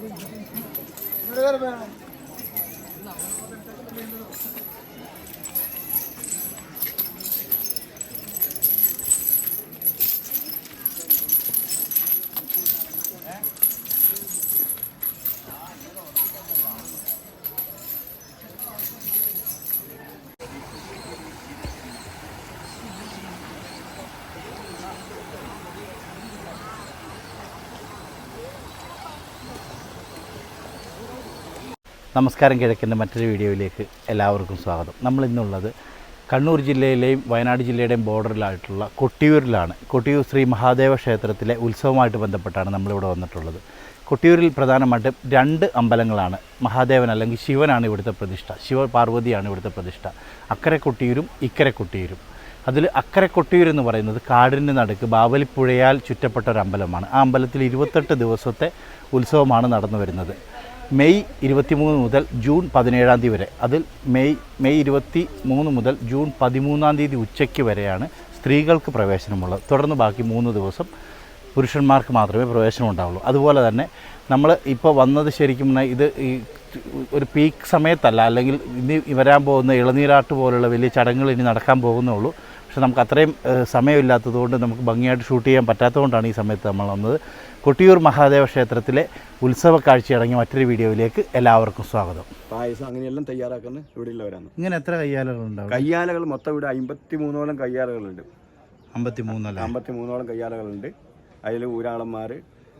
ഇവിടെ വേറെ വേണം നമസ്കാരം കിഴക്കിന്റെ മറ്റൊരു വീഡിയോയിലേക്ക് എല്ലാവർക്കും സ്വാഗതം. നമ്മൾ ഇന്നുള്ളത് കണ്ണൂർ ജില്ലയിലെയും വയനാട് ജില്ലയുടെയും ബോർഡറിലായിട്ടുള്ള കൊട്ടിയൂരിലാണ്. കൊട്ടിയൂർ ശ്രീ മഹാദേവ ക്ഷേത്രത്തിലെ ഉത്സവമായിട്ട് ബന്ധപ്പെട്ടാണ് നമ്മളിവിടെ വന്നിട്ടുള്ളത്. കൊട്ടിയൂരിൽ പ്രധാനമായിട്ടും രണ്ട് അമ്പലങ്ങളാണ്. മഹാദേവൻ അല്ലെങ്കിൽ ശിവനാണ് ഇവിടുത്തെ പ്രതിഷ്ഠ. ശിവപാർവതിയാണ് ഇവിടുത്തെ പ്രതിഷ്ഠ. അക്കരെ കൊട്ടിയൂരും ഇക്കരെ കൊട്ടിയൂരും. അതിൽ അക്കരെ കൊട്ടിയൂർ എന്ന് പറയുന്നത് കാടിന്റെ നടുക്ക് ബാവലിപ്പുഴയാൽ ചുറ്റപ്പെട്ട ഒരു അമ്പലമാണ്. ആ അമ്പലത്തിൽ ഇരുപത്തെട്ട് ദിവസത്തെ ഉത്സവമാണ് നടന്നു വരുന്നത് മെയ് ഇരുപത്തിമൂന്ന് മുതൽ ജൂൺ പതിനേഴാം തീയതി വരെ. അതിൽ മെയ് മെയ് ഇരുപത്തി മൂന്ന് മുതൽ ജൂൺ പതിമൂന്നാം തീയതി ഉച്ചയ്ക്ക് വരെയാണ് സ്ത്രീകൾക്ക് പ്രവേശനമുള്ളത്. തുടർന്ന് ബാക്കി മൂന്ന് ദിവസം പുരുഷന്മാർക്ക് മാത്രമേ പ്രവേശനം ഉണ്ടാവുള്ളൂ. അതുപോലെ തന്നെ നമ്മൾ ഇപ്പോൾ വന്നത് ശരിക്കും ഇത് ഈ ഒരു പീക്ക് സമയത്തല്ല. അല്ലെങ്കിൽ ഇനി വരാൻ പോകുന്ന ഇളനീരാട്ട് പോലുള്ള വലിയ ചടങ്ങുകൾ ഇനി നടക്കാൻ പോകുന്നുള്ളൂ പക്ഷെ നമുക്ക് അത്രയും സമയമില്ലാത്തതുകൊണ്ട് നമുക്ക് ഭംഗിയായിട്ട് ഷൂട്ട് ചെയ്യാൻ പറ്റാത്തതുകൊണ്ടാണ് ഈ സമയത്ത് നമ്മൾ വന്നത്. കൊട്ടിയൂർ മഹാദേവ ക്ഷേത്രത്തിലെ ഉത്സവ കാഴ്ചയടങ്ങിയ മറ്റൊരു വീഡിയോയിലേക്ക് എല്ലാവർക്കും സ്വാഗതം. പായസം അങ്ങനെയെല്ലാം തയ്യാറാക്കുന്ന ഇവിടെ ഉള്ളവരാണ് ഇങ്ങനെ എത്ര കയ്യാലകളുണ്ട് കയ്യാലകൾ മൊത്തം ഇവിടെ അമ്പത്തി മൂന്നോളം കയ്യാലകളുണ്ട്. അമ്പത്തി മൂന്നല്ല അമ്പത്തി മൂന്നോളം കയ്യാലകളുണ്ട്. അതിൽ ഊരാളന്മാർ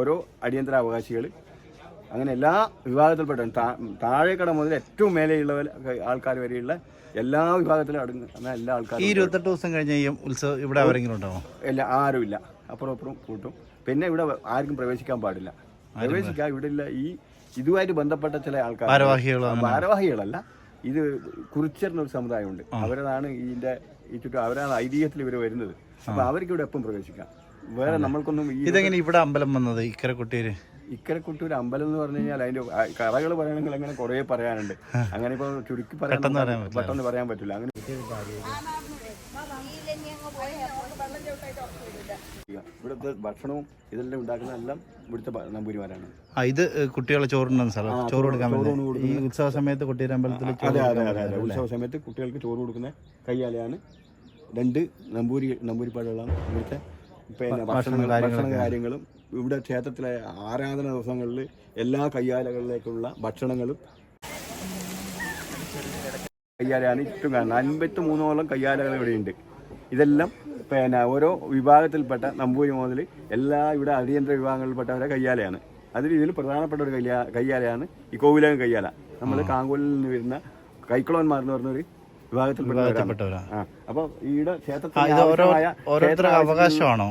ഓരോ അടിയന്തര അവകാശികൾ അങ്ങനെ എല്ലാ വിഭാഗത്തിൽപ്പെട്ട താഴേക്കട മുതൽ ഏറ്റവും മേലെയുള്ള ആൾക്കാർ വരെയുള്ള എല്ലാ വിഭാഗത്തിലും അടങ്ങുന്ന എല്ലാ ഈ ആൾക്കാരും ഇരുപത്തെട്ട് ദിവസം കഴിഞ്ഞ് ഈ ഉത്സവം ഇവിടെ ആരെങ്കിലും ഉണ്ടാവും? ഇല്ല ആരുമില്ല. അപ്പുറം അപ്പുറം കൂട്ടും. പിന്നെ ഇവിടെ ആർക്കും പ്രവേശിക്കാൻ പാടില്ല. പ്രവേശിക്കാൻ ഇവിടെ ഇല്ല. ഈ ഇതുമായിട്ട് ബന്ധപ്പെട്ട ചില ആൾക്കാർ ഭാരവാഹികളല്ല. ഇത് കുറിച്ചറിന് ഒരു സമുദായമുണ്ട്. അവരതാണ് ഇതിന്റെ ഈ ചുറ്റും അവരാണ് ഐതിഹ്യത്തിൽ ഇവർ വരുന്നത്. അപ്പൊ അവർക്ക് ഇവിടെ എപ്പം പ്രവേശിക്കാം? വേറെ നമ്മൾക്കൊന്നും ഈ ഇതെങ്ങനെ ഇവിടെ അമ്പലം വന്നത്? ഇക്കരെ കൊട്ടിയൂര് ഇക്കരക്കുട്ടൂർ അമ്പലം എന്ന് പറഞ്ഞു കഴിഞ്ഞാൽ അതിന്റെ കഥകൾ പറയണമെങ്കിൽ അങ്ങനെ കുറെ പറയാനുണ്ട്. അങ്ങനെ ഇപ്പൊ ചുരുക്കി പറയാൻ പെട്ടെന്ന് പറയാൻ പറ്റില്ല. അങ്ങനെ ഇവിടുത്തെ ഭക്ഷണവും ഇതെല്ലാം ഉണ്ടാക്കുന്ന എല്ലാം ഇവിടുത്തെ നമ്പൂരിമാരാണ്. ഇത് കുട്ടികളെ ചോറുണ്ടെന്ന് സ്ഥലം ചോറ് കൊടുക്കാൻ ഈ ഉത്സവ സമയത്ത് കൊട്ടിയൂർ അമ്പലത്തിൽ അതെ അതെ അതെ ഉത്സവ സമയത്ത് കുട്ടികൾക്ക് ചോറ് കൊടുക്കുന്ന കയ്യാലയാണ് രണ്ട് നമ്പൂരി നമ്പൂരിപ്പാടുകളാണ്. ഇവിടുത്തെ പിന്നെ ഭക്ഷണ കാര്യങ്ങളും ഇവിടെ ക്ഷേത്രത്തിലെ ആരാധന ദിവസങ്ങളിൽ എല്ലാ കയ്യാലകളിലേക്കുള്ള ഭക്ഷണങ്ങളും കയ്യാലയാണ് ചുറ്റും കാണുന്നത്. അൻപത്തി മൂന്നോളം കയ്യാലകൾ ഇവിടെയുണ്ട്. ഇതെല്ലാം പിന്നെ ഓരോ വിഭാഗത്തിൽപ്പെട്ട നമ്പൂരി മുതൽ എല്ലാ ഇവിടെ അടിയന്തര വിഭാഗങ്ങളിൽപ്പെട്ടവരെ കയ്യാലയാണ്. അതിൽ ഇതിൽ പ്രധാനപ്പെട്ട ഒരു കയ്യാ കയ്യാലയാണ് ഈ കോവിലകം കയ്യാല. നമ്മൾ കാങ്കോലിൽ നിന്ന് വരുന്ന കൈക്കുളവന്മാർ എന്ന് പറഞ്ഞൊരു വിഭാഗത്തിൽപ്പെട്ടവരാണ്. വിഭാഗത്തിൽപ്പെട്ടവരാ. ആ അപ്പൊ ഈയുടെ ക്ഷേത്രത്തിൽ അവകാശമാണോ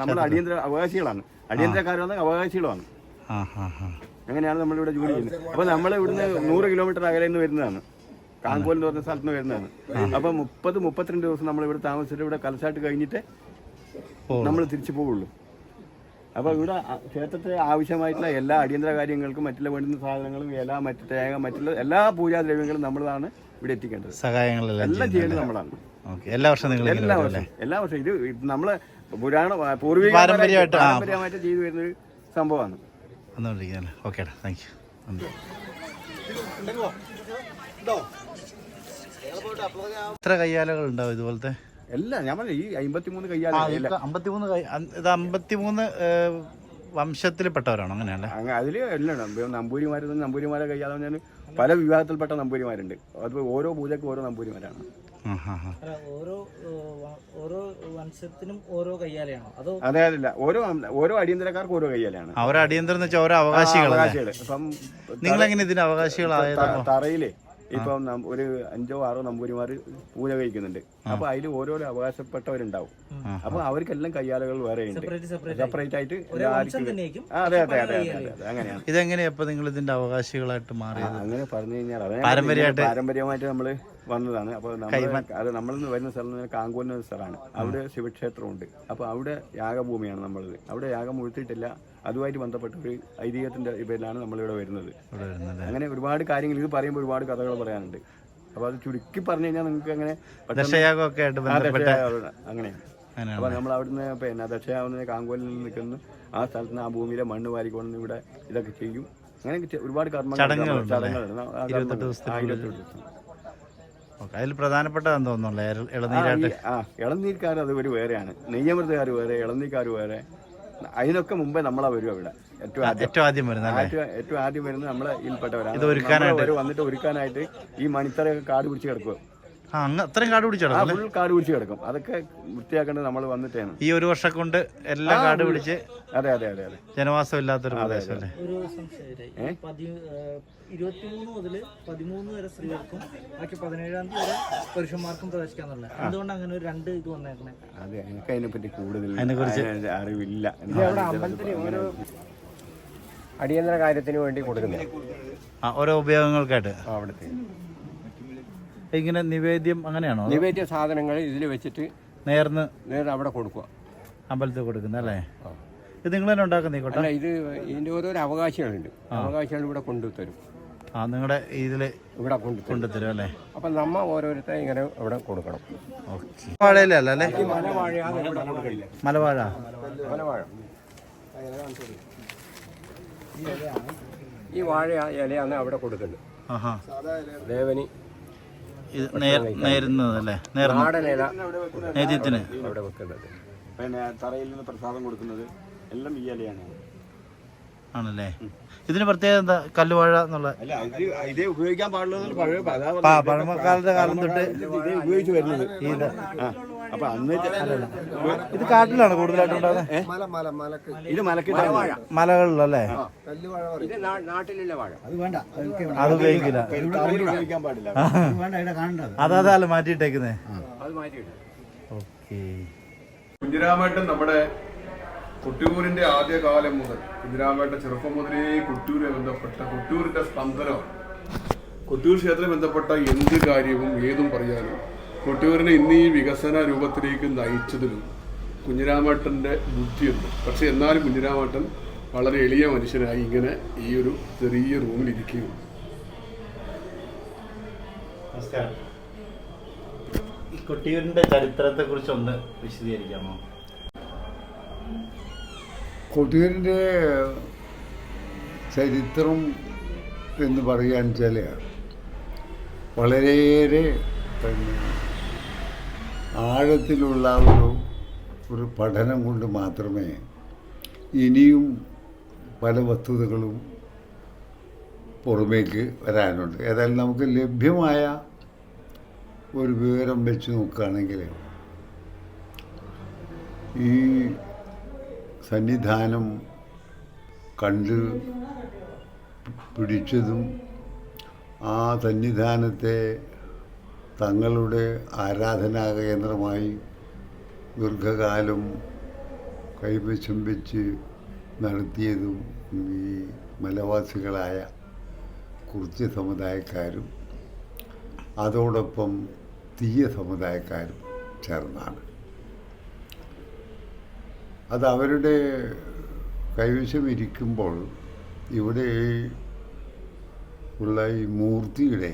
നമ്മൾ അടിയന്തര അവകാശികളാണ്. അടിയന്തരക്കാരാണ് ആ അങ്ങനെയാണ് നമ്മളിവിടെ ജോലി ചെയ്യുന്നത്. അപ്പൊ നമ്മൾ ഇവിടുന്ന് നൂറ് കിലോമീറ്റർ അകലെ നിന്ന് വരുന്നതാണ്. കാങ്കോൽ എന്ന് പറഞ്ഞ സ്ഥലത്ത് നിന്ന് വരുന്നതാണ്. അപ്പൊ മുപ്പത് മുപ്പത്തിരണ്ട് ദിവസം നമ്മൾ ഇവിടെ താമസിച്ചിട്ട് ഇവിടെ കലശായിട്ട് കഴിഞ്ഞിട്ട് നമ്മൾ തിരിച്ചു പോവുള്ളൂ. അപ്പൊ ഇവിടെ ക്ഷേത്രത്തെ ആവശ്യമായിട്ടുള്ള എല്ലാ അടിയന്തര കാര്യങ്ങൾക്കും മറ്റുള്ള വേണ്ടുന്ന സാധനങ്ങളും എല്ലാ മറ്റു തേങ്ങ മറ്റുള്ള എല്ലാ പൂജാദ്രവ്യങ്ങളും നമ്മളാണ് ഇവിടെ എത്തിക്കേണ്ടത്. സഹായങ്ങളെല്ലാം എല്ലാം ചെയ്യേണ്ടത് നമ്മളാണ്. എല്ലാ വർഷവും നിങ്ങൾ എല്ലാ വർഷം വർഷവും. എല്ലാ വർഷവും. ഇത് നമ്മൾ പുരാണ പൂർവിക പാരമ്പര്യമായിട്ട്, പാരമ്പര്യമായിട്ട് ചെയ്തു വരുന്ന ഒരു സംഭവമാണ് വന്നുകൊണ്ടിരിക്കുകയല്ലേ ഓക്കേടാ താങ്ക് യു എത്ര കയ്യാലകൾ ഉണ്ടാവും ഇതുപോലത്തെ? എല്ലാം. ഞാൻ പറഞ്ഞു ഈ അമ്പത്തിമൂന്ന് കയ്യാലകൾ. അമ്പത്തിമൂന്ന് ഇത് അമ്പത്തിമൂന്ന് വംശത്തിൽപ്പെട്ടവരാണോ അങ്ങനെയല്ലേ? അതിൽ അതിൽ എല്ലാം നമ്പൂരിമാര് നമ്പൂരിമാരെ കയ്യാലെന്ന് പറഞ്ഞാൽ പല വിഭാഗത്തിൽപ്പെട്ട നമ്പൂരിമാരുണ്ട്. അത് ഓരോ പൂജക്കും ഓരോ നമ്പൂരിമാരാണ്. ഓരോ ഓരോ വംശത്തിനും ഓരോ കയ്യാലയാണോ? അതോ അതെ അല്ല ഓരോ ഓരോ അടിയന്തരക്കാർക്ക് ഓരോ കയ്യാലയാണ്. അവരെ അടിയന്തരം എന്ന് വെച്ചാൽ ഓരോ അവകാശികൾ അവകാശികൾ. ഇപ്പം നിങ്ങൾ എങ്ങനെ ഇതിന് അവകാശികളായ തറയിൽ ഇപ്പം ഒരു അഞ്ചോ ആറോ നമ്പൂരിമാര് പൂജ കഴിക്കുന്നുണ്ട്. അപ്പൊ അതിൽ ഓരോരോ അവകാശപ്പെട്ടവരുണ്ടാവും. അപ്പൊ അവർക്കെല്ലാം കയ്യാലകൾ വേറെ ഉണ്ട്. സെപ്പറേറ്റ് ആയിട്ട് അതെ അതെ അതെ അങ്ങനെയാണ്. ഇതെങ്ങനെയാ നിങ്ങൾ ഇതിന്റെ അവകാശികളായിട്ട് മാറിയത്? അങ്ങനെ പറഞ്ഞു കഴിഞ്ഞാൽ പാരമ്പര്യമായിട്ട് പാരമ്പര്യമായിട്ട് നമ്മൾ വന്നതാണ്. അപ്പോൾ നമ്മൾ അത് നമ്മൾ വരുന്ന സ്ഥലം കാങ്കോലിന് ഒരു സ്ഥലമാണ്. അവിടെ ശിവക്ഷേത്രമുണ്ട്. അപ്പോൾ അവിടെ യാഗഭൂമിയാണ് നമ്മളത്. അവിടെ യാഗം മുഴുത്തിയിട്ടില്ല അതുമായിട്ട് ബന്ധപ്പെട്ട ഒരു ഐതിഹ്യത്തിന്റെ പേരിലാണ് നമ്മളിവിടെ വരുന്നത്. അങ്ങനെ ഒരുപാട് കാര്യങ്ങൾ ഇത് പറയുമ്പോൾ ഒരുപാട് കഥകൾ പറയാനുണ്ട്. അപ്പോൾ അത് ചുരുക്കി പറഞ്ഞു കഴിഞ്ഞാൽ നിങ്ങൾക്ക് അങ്ങനെ അങ്ങനെ ദശയാഗമൊക്കെ ആയിട്ട് ബന്ധപ്പെട്ട ദശയാഗം അങ്ങനെയാണ് അങ്ങനെയാണ്. അപ്പൊ നമ്മൾ അവിടുന്ന് പിന്നെ ദക്ഷയാവുന്ന കാങ്കോലിൽ നിന്ന് നിൽക്കുന്നു. ആ സ്ഥലത്ത് നിന്ന് ആ ഭൂമിയിലെ മണ്ണ് വാരിക്കൊണ്ട് ഇവിടെ ഇതൊക്കെ ചെയ്യും. അങ്ങനെ ഒരുപാട് കർമ്മങ്ങൾ ചടങ്ങുകളുണ്ട് അതിൽ പ്രധാനപ്പെട്ട തോന്നുന്നുള്ളേ ഇളനീരാട്ട്. ആ ഇളനീർക്കാർ അത് ഒരു വേറെയാണ്. നെയ്യമൃതക്കാർ വേറെ ഇളനീർക്കാർ വേറെ. അതിനൊക്കെ മുമ്പേ നമ്മളാ വരും അവിടെ. ഏറ്റവും ആദ്യം. ഏറ്റവും ആദ്യം വരുന്നത് ഏറ്റവും ആദ്യം വരുന്നത് നമ്മളെ ഇതിൽപ്പെട്ടവരാണ്? വന്നിട്ട് ഒരുക്കാനായിട്ട് ഈ മണിത്തറയൊക്കെ കാട് പിടിച്ച് കിടക്കുക അത്രയും കാട് പിടിച്ചോളൂ ഫുൾ കാട് പിടിച്ച് കിടക്കും. അതൊക്കെ വൃത്തിയാക്കേണ്ടത് നമ്മൾ വന്നിട്ടാണ്. ഈ ഒരു വർഷം കൊണ്ട് എല്ലാം കാട് പിടിച്ച് അതെ അതെ അതെ അതെ. ജനവാസം ഇല്ലാത്തൊരു പ്രദേശം അല്ലേ? ഒരു സംശയം പതി ഇരുപത്തിമൂന്ന് മുതൽ പതിമൂന്ന് വരെ സ്ത്രീകൾക്കും ബാക്കി പതിനേഴാം തീയതി വരെ പുരുഷന്മാർക്കും പ്രവേശിക്കാന്നുള്ളത് എന്തുകൊണ്ട് അങ്ങനെ ഒരു രണ്ട് ഇത് വന്നേക്കണേ. അതെ എനിക്ക് അതിനെപ്പറ്റി കൂടുതൽ അതിനെക്കുറിച്ച് അമ്പലത്തിന് അറിവില്ല. അടിയന്തര കാര്യത്തിന് വേണ്ടി കൊടുക്കുന്നത് ഓരോ ഉപയോഗങ്ങൾക്കായിട്ട്. അവിടുത്തെ. ഇങ്ങനെ നിവേദ്യം അങ്ങനെയാണോ? നിവേദ്യ സാധനങ്ങൾ ഇതിൽ വെച്ചിട്ട് നേർന്ന് നേരെ അവിടെ കൊടുക്കുക. അമ്പലത്തിൽ കൊടുക്കുന്ന അല്ലേ? ഇത് നിങ്ങൾ തന്നെ ഉണ്ടാക്കുന്ന അല്ല ഇത് ഇതിന്റെ ഓരോരോ അവകാശങ്ങളുണ്ട് അവകാശികൾ ഇവിടെ കൊണ്ടുതരും ആ നിങ്ങളുടെ ഇതിൽ ഇവിടെ കൊണ്ടു കൊണ്ടുതരും അല്ലേ? അപ്പൊ നമ്മ ഓരോരുത്തരെ ഇങ്ങനെ ഇവിടെ കൊടുക്കണം. മലവാഴല്ലേ വാഴയിലല്ല മലവാഴ മലവാഴ. ഈ വാഴ ഇലയാണ് അവിടെ കൊടുക്കുന്നത്. ദേവന് ഇത് നേരുന്നത് അല്ലേ നേദ്യത്തിന്. അവിടെ വെക്കുന്നത്. പിന്നെ തറയിൽ നിന്ന് പ്രസാദം കൊടുക്കുന്നത് എല്ലാം ഈ ഇലയാണ്. ആണല്ലേ? ഇതിന് പ്രത്യേകത എന്താ? കല്ലുവാഴ എന്നുള്ള അല്ല ഇത് ഇതേ ഉപയോഗിക്കാൻ പാടുള്ളൂ പഴയ പഴമക്കാലത്തെ കാലം തൊട്ട് ഇതേ ഉപയോഗിച്ച് വരുന്നത്. അപ്പൊ അന്ന് ഇത് കാട്ടിലാണ് കൂടുതലായിട്ട് ഉണ്ടാകുന്നത് ഇത് മലക്ക് മലകളിലല്ലേ? അത് ഉപയോഗിക്കില്ല. അതല്ല മാറ്റിയിട്ടേക്കുന്നേ? ഓക്കെ. കുഞ്ഞിരാമേട്ടൻ നമ്മുടെ കൊട്ടിയൂരിന്റെ ആദ്യകാലം മുതൽ കുഞ്ഞിരാമേട്ട ചെറുപ്പം മുതലേ കൊട്ടിയൂരെ ബന്ധപ്പെട്ട കൊട്ടിയൂരിന്റെ സ്പന്ദനമാണ് കൊട്ടിയൂർ ക്ഷേത്രം ബന്ധപ്പെട്ട എന്ത് കാര്യവും ഏതും പറയാനും കൊട്ടിയൂരിനെ ഇന്ന് ഈ വികസന രൂപത്തിലേക്ക് നയിച്ചതിലും കുഞ്ഞിരാമേട്ടന്റെ ബുദ്ധിയുണ്ട് പക്ഷെ എന്നാലും കുഞ്ഞിരാമേട്ടൻ വളരെ എളിയ മനുഷ്യനായി ഇങ്ങനെ ഈ ഒരു ചെറിയ റൂമിലിരിക്കുകയും നമസ്കാരം. ഈ കൊട്ടിയൂരിന്റെ ചരിത്രത്തെ കുറിച്ച് ഒന്ന് വിശദീകരിക്കാമോ? കൊട്ടിയൂരിന്റെ ചരിത്രം എന്ന് പറയാൻ വെച്ചാൽ വളരെയേറെ പിന്നെ ആഴത്തിലുള്ള ഒരു ഒരു പഠനം കൊണ്ട് മാത്രമേ ഇനിയും പല വസ്തുതകളും പുറമേക്ക് വരാനുണ്ട്. ഏതായാലും നമുക്ക് ലഭ്യമായ ഒരു വിവരം വെച്ച് നോക്കുകയാണെങ്കിൽ ഈ സന്നിധാനം കണ്ട് പിടിച്ചതും ആ സന്നിധാനത്തെ തങ്ങളുടെ ആരാധനാ കേന്ദ്രമായി ദീർഘകാലം കൈവശം നടത്തിയതും ഈ മലവാസികളായ കുറിച്യ സമുദായക്കാരും അതോടൊപ്പം തീയ സമുദായക്കാരും ചേർന്നാണ്. അത് അവരുടെ കൈവശം ഇരിക്കുമ്പോൾ ഇവിടെ ഉള്ള ഈ മൂർത്തിയുടെ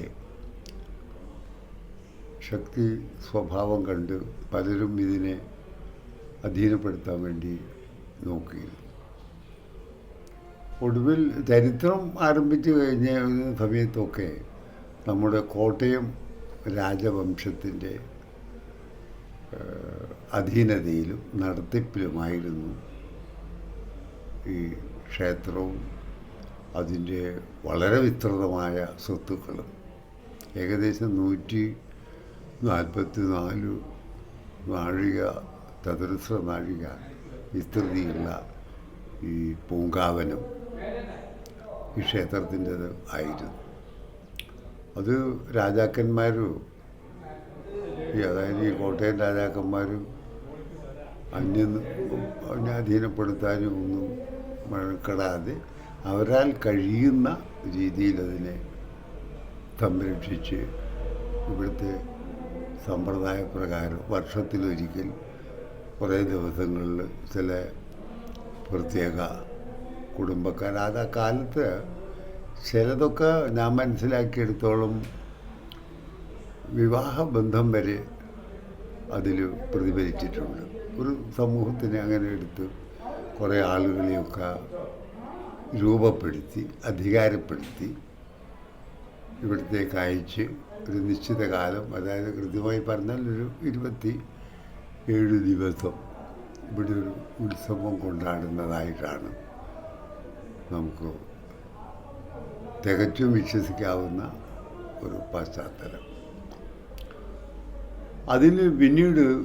ശക്തി സ്വഭാവം കണ്ട് പലരും ഇതിനെ അധീനപ്പെടുത്താൻ വേണ്ടി നോക്കിയിരുന്നു. ഒടുവിൽ ചരിത്രം ആരംഭിച്ചു കഴിഞ്ഞ സമയത്തൊക്കെ നമ്മുടെ കോട്ടയം രാജവംശത്തിന്റെ അധീനതയിലും നടത്തിപ്പിലുമായിരുന്നു ഈ ക്ഷേത്രവും അതിന്റെ വളരെ വിസ്തൃതമായ സ്വത്തുക്കളും. ഏകദേശം നൂറ്റി നാൽപ്പത്തി നാല് നാഴിക ചതുരശ്ര നാഴിക വിസ്തൃതിയുള്ള ഈ പൂങ്കാവനം ഈ ക്ഷേത്രത്തിന്റെത് ആയിരുന്നു. അത് രാജാക്കന്മാരും ഈ അതായത് ഈ കോട്ടയം രാജാക്കന്മാരും അന്യം അതിനെ അധീനപ്പെടുത്താനും ഒന്നും മെനക്കെടാതെ അവരാൽ കഴിയുന്ന രീതിയിൽ അതിനെ സംരക്ഷിച്ച് ഇവിടുത്തെ സമ്പ്രദായ പ്രകാരം വർഷത്തിലൊരിക്കൽ കുറേ ദിവസങ്ങളിൽ ചില പ്രത്യേക കുടുംബക്കാർ അത് ആ കാലത്ത് ചിലതൊക്കെ ഞാൻ മനസ്സിലാക്കിയെടുത്തോളം വിവാഹബന്ധം വരെ അതിൽ പ്രതിഫലിച്ചിട്ടുണ്ട്. ഒരു സമൂഹത്തിനെ അങ്ങനെ എടുത്ത് കുറേ ആളുകളെയൊക്കെ രൂപപ്പെടുത്തി അധികാരപ്പെടുത്തി ഇവിടത്തേക്ക് അയച്ച് ഒരു നിശ്ചിത കാലം. അതായത് കൃത്യമായി പറഞ്ഞാൽ ഒരു ഇരുപത്തി ഏഴ് ദിവസം ഇവിടെ ഒരു ഉത്സവം കൊണ്ടാടുന്നതായിട്ടാണ് നമുക്ക് തികച്ചും വിശ്വസിക്കാവുന്ന ഒരു പശ്ചാത്തലം. അതിന് പിന്നീട്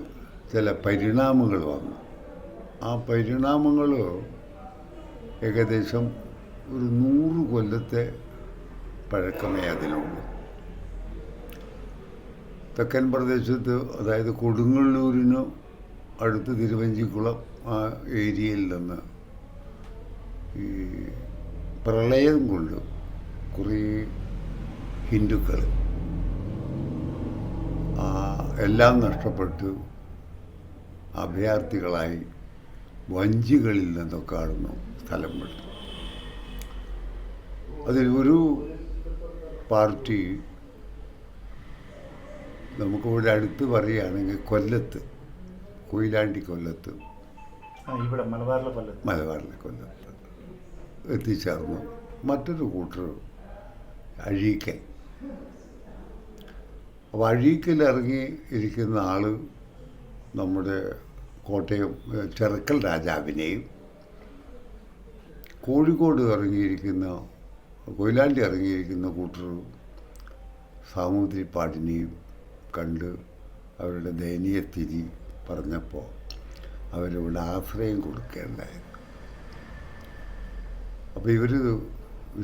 ചില പരിണാമങ്ങൾ വന്നു. ആ പരിണാമങ്ങൾ ഏകദേശം ഒരു നൂറ് കൊല്ലത്തെ പഴക്കമേ അതിനുള്ളൂ തെക്കൻ പ്രദേശത്ത് അതായത് കൊടുങ്ങല്ലൂരിന് അടുത്ത് തിരുവഞ്ചിക്കുളം ആ ഏരിയയിൽ നിന്ന് ഈ പ്രളയം കൊണ്ട് കുറേ ഹിന്ദുക്കൾ എല്ലാം നഷ്ടപ്പെട്ട് അഭയാർത്ഥികളായി വഞ്ചികളിൽ നിന്നൊക്കെ ആടുന്നു സ്ഥലം വിട്ടു അതിൽ ഒരു പാർട്ടി നമുക്കിവിടെ അടുത്ത് പറയുകയാണെങ്കിൽ കൊല്ലത്ത് കൊയിലാണ്ടി കൊല്ലത്ത്. ഇവിടെ മലബാറിലെ കൊല്ലത്ത്. മലബാറിലെ കൊല്ലത്ത് എത്തിച്ചേർന്നു. മറ്റൊരു കൂട്ടർ അഴീക്കൽ. അപ്പോൾ അഴീക്കൽ ഇറങ്ങി ഇരിക്കുന്ന ആൾ നമ്മുടെ കോട്ടയം ചെറുക്കൽ രാജാവിനെയും കോഴിക്കോട് ഇറങ്ങിയിരിക്കുന്ന കൊയിലാണ്ടി ഇറങ്ങിയിരിക്കുന്ന കൂട്ടർ സാമൂതിരിപ്പാടിനെയും കണ്ട് അവരുടെ ദയനീയ സ്ഥിതി പറഞ്ഞപ്പോൾ അവരിവിടെ ആശ്രയം കൊടുക്കേണ്ടായിരുന്നു. അപ്പോൾ ഇവർ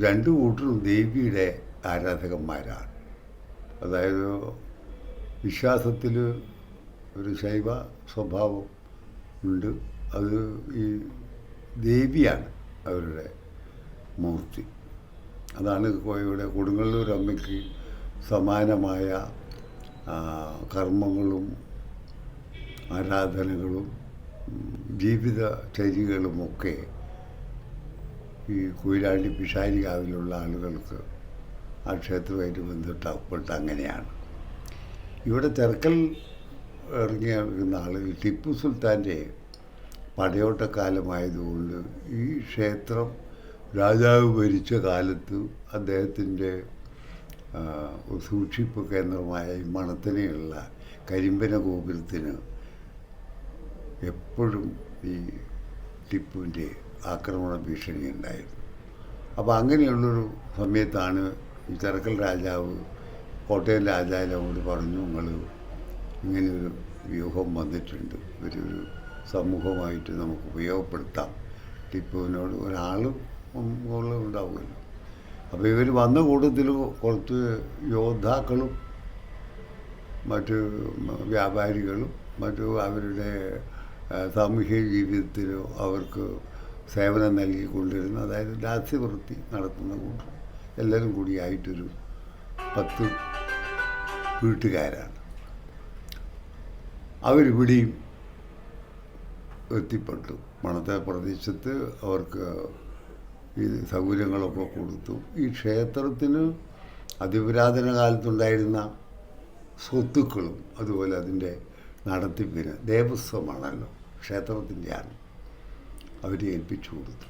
രണ്ടു കൂട്ടരും ദേവിയുടെ ആരാധകന്മാരാണ്. അതായത് വിശ്വാസത്തിൽ ഒരു ശൈവ സ്വഭാവം ഉണ്ട്. അത് ഈ ദേവിയാണ് അവരുടെ മൂർത്തി. അതാണ് ഇവിടെ കൊടുങ്ങല്ലൂർ അമ്മയ്ക്ക് സമാനമായ കർമ്മങ്ങളും ആരാധനകളും ജീവിത ശൈലികളുമൊക്കെ ഈ കുയിലാണ്ടി പിഷാരികാവിലുള്ള ആളുകൾക്ക് ആ ക്ഷേത്രമായിട്ട് ബന്ധപ്പെട്ട അങ്ങനെയാണ്. ഇവിടെ തിരക്കൽ ഇറങ്ങി ഇറങ്ങുന്ന ആളുകൾ ടിപ്പു സുൽത്താന്റെ പടയോട്ടക്കാലമായതുകൊണ്ട് ഈ ക്ഷേത്രം രാജാവ് ഭരിച്ച കാലത്ത് അദ്ദേഹത്തിന്റെ സൂക്ഷിപ്പ് കേന്ദ്രമായ മണത്തനെയുള്ള കരിമ്പന ഗോപുരത്തിന് എപ്പോഴും ഈ ടിപ്പുവിന്റെ ആക്രമണ ഭീഷണി ഉണ്ടായിരുന്നു. അപ്പോൾ അങ്ങനെയുള്ളൊരു സമയത്താണ് ഈ ചെറുക്കൽ രാജാവ് കോട്ടയം രാജാവിനോട് പറഞ്ഞു നിങ്ങൾ ഇങ്ങനെയൊരു വ്യൂഹം വന്നിട്ടുണ്ട്. ഒരു ഒരു സമൂഹമായിട്ട് നമുക്ക് ഉപയോഗപ്പെടുത്താം. ടിപ്പുവിനോട് ഒരാൾ ഉണ്ടാവുമല്ലോ അപ്പോൾ ഇവർ വന്ന കൂട്ടത്തിൽ കുറച്ച് യോദ്ധാക്കളും മറ്റ് വ്യാപാരികളും മറ്റു അവരുടെ സാമൂഹ്യ ജീവിതത്തിൽ അവർക്ക് സേവനം നൽകിക്കൊണ്ടിരുന്ന അതായത് ദാസ്യവൃത്തി നടത്തുന്ന കൂട്ടം എല്ലാവരും കൂടിയായിട്ടൊരു പത്ത് വീട്ടുകാരാണ്. അവരിവിടെയും എത്തിപ്പെട്ടു. മണത്തെ പ്രദേശത്ത് അവർക്ക് ഈ സൗകര്യങ്ങളൊക്കെ കൊടുത്തു. ഈ ക്ഷേത്രത്തിന് അതിപുരാതന കാലത്തുണ്ടായിരുന്ന സ്വത്തുക്കളും അതുപോലെ അതിന്റെ നടത്തിപ്പിന് ദേവസ്വമാണല്ലോ ക്ഷേത്രത്തിന്റെയാണ് അവരെ ഏൽപ്പിച്ചു കൊടുത്തു.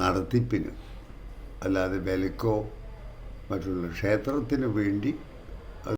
നടത്തിപ്പിന് അല്ലാതെ വിലക്കോ മറ്റുള്ള ക്ഷേത്രത്തിന് വേണ്ടി